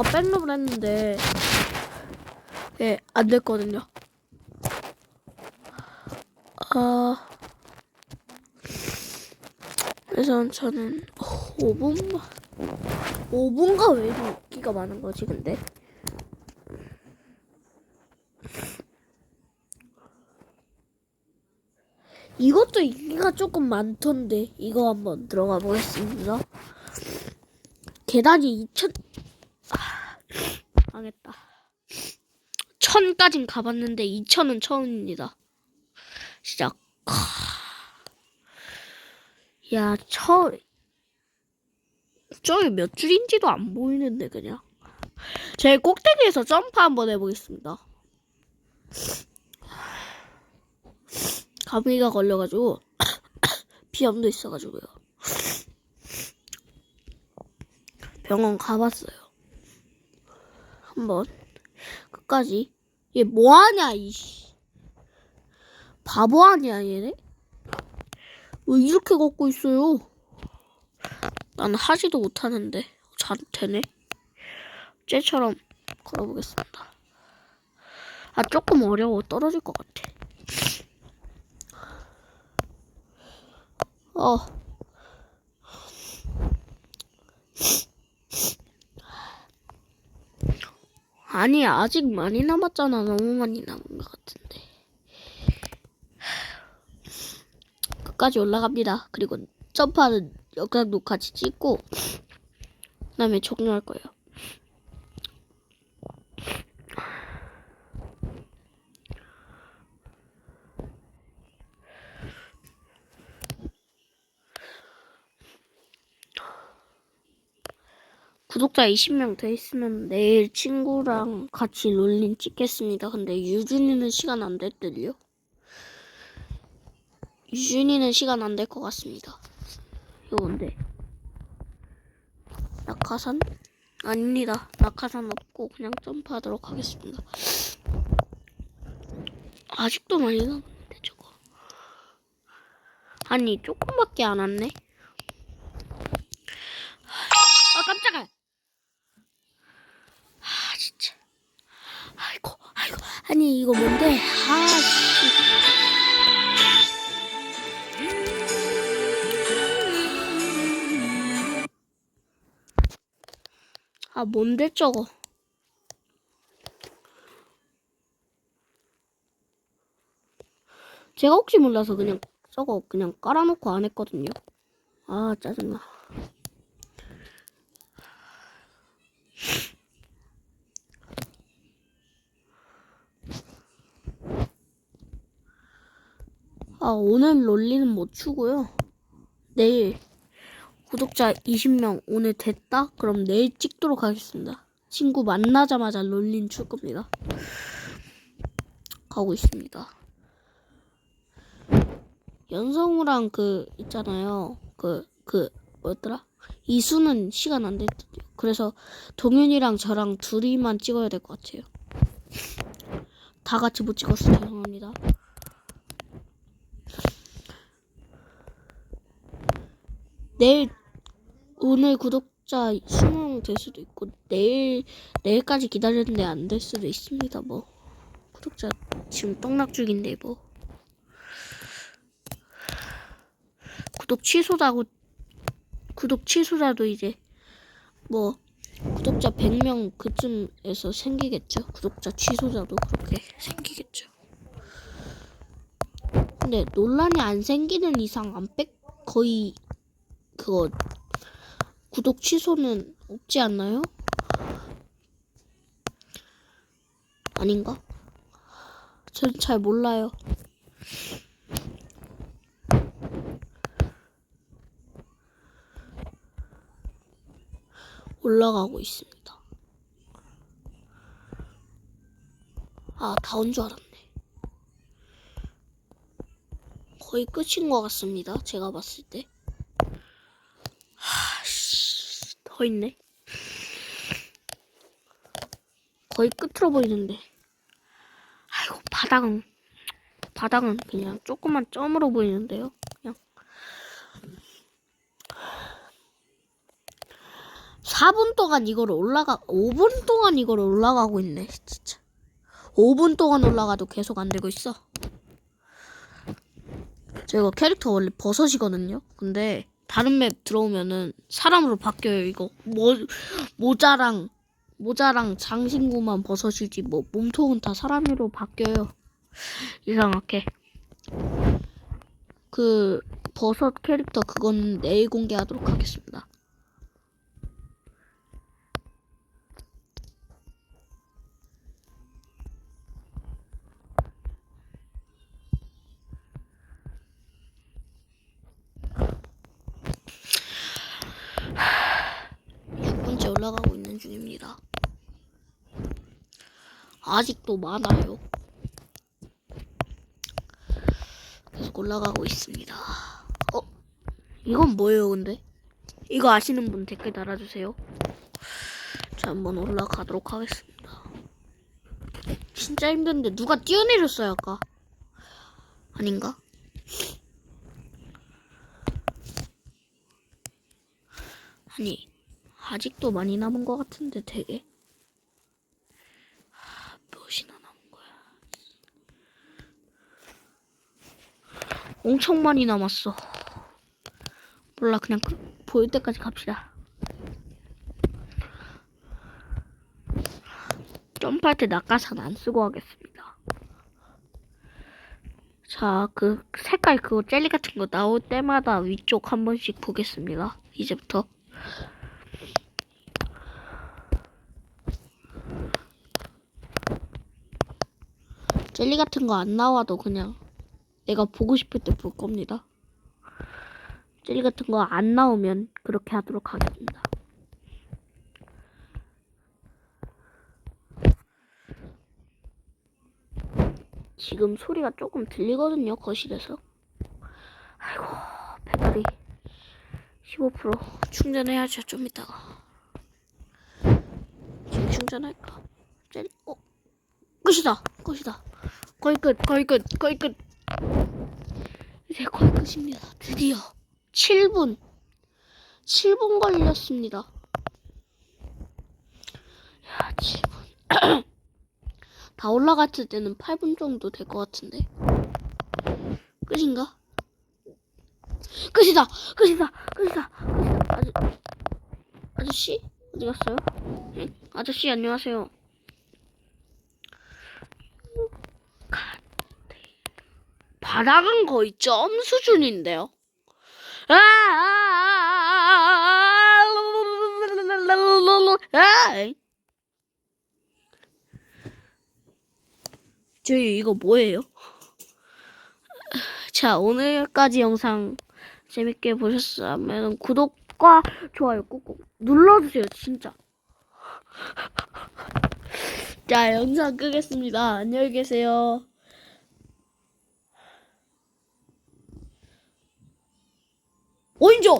아까 백업을 했는데 예, 안 됐거든요. 아 그래서 저는 5분만 5분가 왜 이렇게 인기가 많은 거지 근데? 이것도 인기가 조금 많던데 이거 한번 들어가 보겠습니다. 계단이 2천 아, 망했다. 천까진 가봤는데 2천은 처음입니다. 시작. 야, 처 저기 몇 줄인지도 안 보이는데 그냥. 제 꼭대기에서 점프 한번 해보겠습니다. 감기가 걸려가지고 비염도 있어가지고요. 병원 가봤어요. 한번 끝까지 얘 뭐하냐 이씨 바보 아니야 얘네? 왜 이렇게 걷고 있어요? 난 하지도 못하는데 잘 되네. 쟤처럼 걸어보겠습니다. 아 조금 어려워 떨어질 것 같아. 어. 아니 아직 많이 남았잖아. 너무 많이 남은 것 같은데. 끝까지 올라갑니다. 그리고 점프하는 영상도 같이 찍고 그 다음에 종료할 거예요 구독자 20명 돼 있으면 내일 친구랑 같이 롤린 찍겠습니다. 근데 유준이는 시간 안 됐더요. 유준이는 시간 안 될 것 같습니다. 이건데 낙하산? 아닙니다. 낙하산 없고 그냥 점프하도록 하겠습니다. 아직도 많이 남았는데 저거. 아니 조금밖에 안 왔네. 아 깜짝아. 아 진짜 아이고 아니 이거 뭔데? 아씨. 아 뭔데 저거? 제가 혹시 몰라서 그냥 저거 그냥 깔아놓고 안 했거든요. 아 짜증나 아, 오늘 롤리는 못 추고요. 내일 구독자 20명 오늘 됐다? 그럼 내일 찍도록 하겠습니다. 친구 만나자마자 롤린 출 겁니다. 가고 있습니다. 연성우랑 그 있잖아요. 그 그 뭐였더라? 이수는 시간 안 됐대요. 그래서 동윤이랑 저랑 둘이만 찍어야 될 것 같아요. 다 같이 못 찍어서 죄송합니다. 내일 오늘 구독자 20명 될 수도 있고 내일 내일까지 기다렸는데 안 될 수도 있습니다. 뭐 구독자 지금 똥낙 중인데 뭐 구독 취소다고 구독 취소자도 이제 뭐 구독자 100명 그쯤에서 생기겠죠. 구독자 취소자도 그렇게 생기겠죠. 근데 논란이 안 생기는 이상 안백 거의 그거 구독 취소는 없지 않나요? 아닌가? 전 잘 몰라요. 올라가고 있습니다. 아, 다 온 줄 알았네. 거의 끝인 것 같습니다. 제가 봤을 때. 하씨, 더 있네. 거의 끝으로 보이는데. 아이고, 바닥은, 바닥은 그냥 조그만 점으로 보이는데요. 그냥. 4분 동안 이걸 올라가 5분 동안 이걸 올라가고 있네 진짜 5분 동안 올라가도 계속 안 되고 있어 제가 캐릭터 원래 버섯이거든요 근데 다른 맵 들어오면은 사람으로 바뀌어요. 이거 모, 모자랑 모자랑 장신구만 버섯이지 뭐 몸통은 다 사람으로 바뀌어요. 이상하게. 그 버섯 캐릭터 그건 내일 공개하도록 하겠습니다 올라가고 있는 중입니다. 아직도 많아요. 계속 올라가고 있습니다. 어? 이건 뭐예요, 근데? 이거 아시는 분 댓글 달아주세요. 자, 한번 올라가도록 하겠습니다. 진짜 힘든데 누가 뛰어내렸어요, 아까? 아닌가? 아니, 아직도 많이 남은 것 같은데 되게. 하, 몇이나 남은 거야. 엄청 많이 남았어. 몰라 그냥 그, 보일 때까지 갑시다. 점프할 때 낙하산 안 쓰고 하겠습니다. 자 그 색깔 그거 젤리 같은 거 나올 때마다 위쪽 한 번씩 보겠습니다. 이제부터 젤리 같은 거 안 나와도 그냥 내가 보고 싶을 때 볼 겁니다. 젤리 같은 거 안 나오면 그렇게 하도록 하겠습니다. 지금 소리가 조금 들리거든요, 거실에서. 아이고, 배터리 15% 충전해야죠, 좀 이따가. 지금 충전할까? 젤리, 어? 끝이다, 끝이다. 거의 끝, 거의 끝, 거의 끝. 이제 거의 끝입니다. 드디어 7분, 7분 걸렸습니다. 야, 7분. 다 올라갔을 때는 8분 정도 될 것 같은데. 끝인가? 끝이다, 끝이다, 끝이다, 끝이다. 아저, 아저씨 어디 갔어요? 응? 아저씨 안녕하세요. 바닥은 거의 점 수준인데요. 아, 아, 아, 아, 아. 저희 이거 뭐예요? 자, 오늘까지 영상 재밌게 보셨다면 구독과 좋아요 꾹꾹 눌러주세요, 진짜. 자, 영상 끄겠습니다. 안녕히 계세요. 어인조